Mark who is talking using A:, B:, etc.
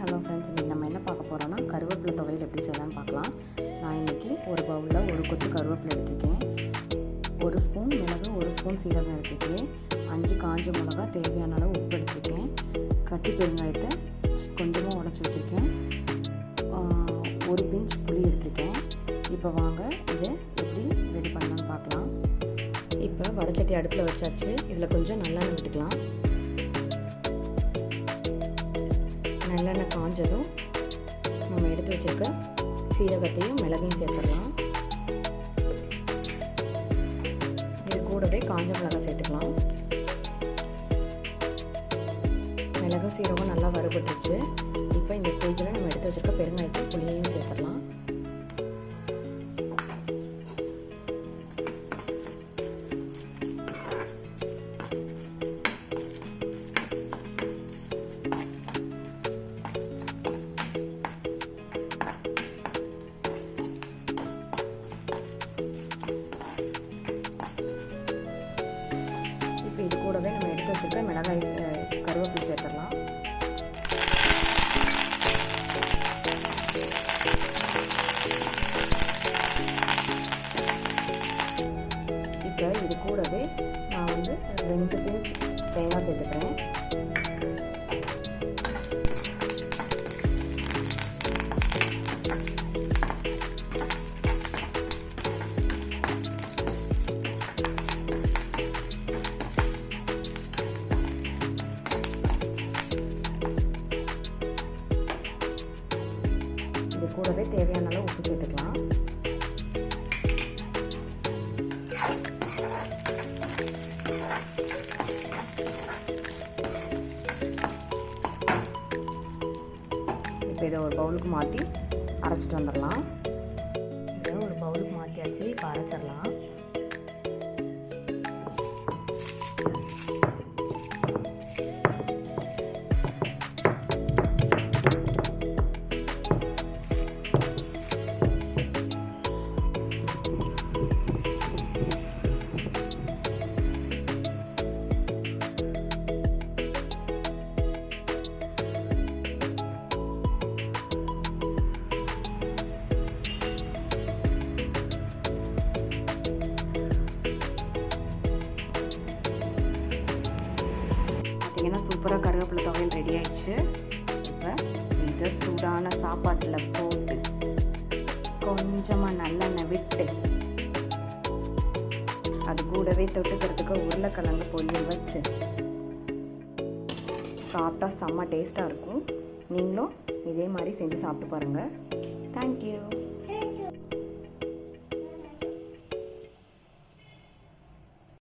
A: Hello friends இன்றைக்கி நம்ம என்ன பார்க்க போகிறோன்னா கருவேப்பிலை துவையல் எப்படி செய்யலாம்னு பார்க்கலாம். நான் இன்றைக்கி ஒரு பவுலில் ஒரு கொத்து கருவேப்பிலை எடுத்துருக்கேன். ஒரு ஸ்பூன் மிளகு ஒரு ஸ்பூன் சீரகம் எடுத்துருக்கேன். அஞ்சு காஞ்ச மிளகா தேவையான அளவு உப்பு எடுத்துக்கிட்டேன் கட்டி பெருங்காயத்தை கொஞ்சமாக உடச்சி வச்சுருக்கேன். ஒரு பிஞ்ச் புளி எடுத்துருக்கேன். இப்போ வாங்க இதை எப்படி ரெடி பண்ணலான்னு பார்க்கலாம். இப்போ வடச்சட்டி அடுப்பில் வச்சாச்சு. இதில் கொஞ்சம் நல்லெண்ணெய் விட்டுக்கலாம். நல்லெண்ணெய் காஞ்சதும் நம்ம எடுத்து வச்சிருக்க சீரகத்தையும் மிளகையும் சேர்த்துடலாம் இது கூடவே காஞ்ச மிளகாய் சேர்த்துக்கலாம். மிளகு சீரகம் நல்லா வறுபட்டுருச்சு. இப்போ இந்த ஸ்டேஜில் நம்ம எடுத்து வச்சிருக்க பெருங்காயத்தை புளியையும் சேர்த்துடலாம் நம்ம மிளகாய் கருவேப்பிலை சேர்த்துடலாம். இப்போ இது கூடவே நான் வந்து ரெண்டு பிஞ்ச் தேங்காய் சேர்த்துக்கிறேன். கூடவே தேவையான அளவு உப்பு சேர்த்துக்கலாம். இப்போ இதை ஒரு பவுலுக்கு மாற்றி அரைச்சிட்டு வந்துடலாம். இதை ஒரு பவுலுக்கு மாற்றியாச்சு இப்போ அரைச்சிடலாம். பார்த்தீங்கன்னா சூப்பராக கருவேப்பிலை துவையல் ரெடி ஆயிடுச்சு. இப்போ இதை சூடான சாப்பாட்டில் போட்டு கொஞ்சமாக நல்லெண்ணெய் விட்டு அது கூடவே தொட்டுக்கிறதுக்கு உருளைக்கிழங்கு பொரியல் வச்சு சாப்பிட்டா செம்ம டேஸ்ட்டாக இருக்கும். நீங்களும் இதே மாதிரி செஞ்சு சாப்பிட்டு பாருங்கள் தேங்க்யூ